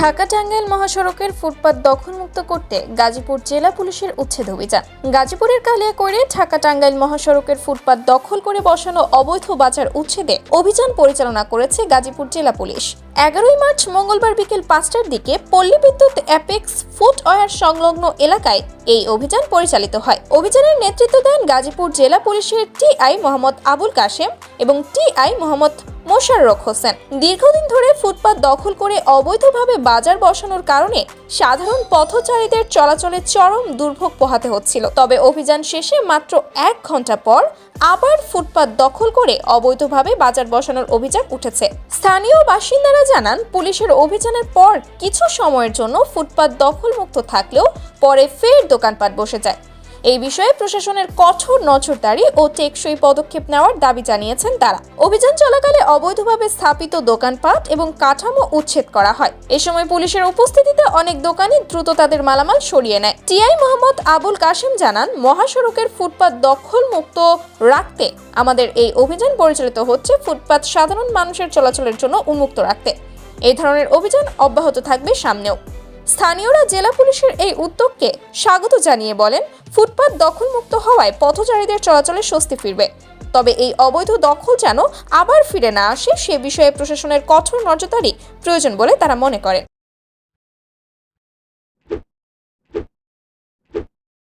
ঢাকা টাঙ্গাইল মহাসড়কের ফুটপাত দখলমুক্ত করতে গাজীপুর জেলা পুলিশের উচ্ছেদ অভিযান। গাজীপুরের কালিয়াকৈরে ঢাকা টাঙ্গাইল মহাসড়কের ফুটপাত দখল করে বসানো অবৈধ বাজার উচ্ছেদে অভিযান পরিচালনা করেছে গাজীপুর জেলা পুলিশ। এগারোই মার্চ মঙ্গলবার বিকেল পাঁচটার দিকে পল্লী বিদ্যুৎ অ্যাপেক্স ফুট অয়ার সংলগ্ন এলাকায় এই অভিযান পরিচালিত হয়। অভিযানের নেতৃত্ব দেন গাজীপুর জেলা পুলিশের টিআই মোহাম্মদ আবুল কাশেম এবং টিআই মোহাম্মদ মোশাররফ হোসেন। দীর্ঘদিন ধরে ফুটপাত দখল করে অবৈধভাবে বাজার বসানোর কারণে সাধারণ পথচারীদের চলাচলে চরম দুর্ভোগ পোহাতে হচ্ছিল। তবে অভিযান শেষে মাত্র এক ঘণ্টা পর আবার ফুটপাত দখল করে অবৈধভাবে বাজার বসানোর অভিযান উঠেছে। স্থানীয় বাসিন্দারা জানান, পুলিশের অভিযানের পর কিছু সময়ের জন্য ফুটপাত দখলমুক্ত থাকলেও পরে ফের দোকানপাট বসে যায়। এই বিষয়ে প্রশাসনের কঠোর নজরদারি ও টেকসই পদক্ষেপ নেওয়ার দাবি জানিয়েছেন তারা। অভিযান চলাকালে অবৈধভাবে স্থাপিত দোকানপাট এবং কাঠামো উচ্ছেদ করা হয়। এ সময় পুলিশের উপস্থিতিতে অনেক দোকানি দ্রুত তাদের মালামাল সরিয়ে নেয়। টিআই মোহাম্মদ আবুল কাশেম জানান, মহাসড়কের ফুটপাত দখল মুক্ত রাখতে আমাদের এই অভিযান পরিচালিত হচ্ছে ফুটপাত সাধারণ মানুষের চলাচলের জন্য উন্মুক্ত রাখতে। এই ধরনের অভিযান অব্যাহত থাকবে সামনেও। স্থানীয়রা জেলা পুলিশের এই উদ্যোগকে স্বাগত জানিয়ে বলেন, ফুটপাত দখলমুক্ত হওয়ায় পথচারীদের চলাচলে স্বস্তি ফিরবে। তবে এই অবৈধ দখল যেন আবার ফিরে না আসে, সে বিষয়ে প্রশাসনের কঠোর নজরদারি প্রয়োজন বলে তারা মনে করেন।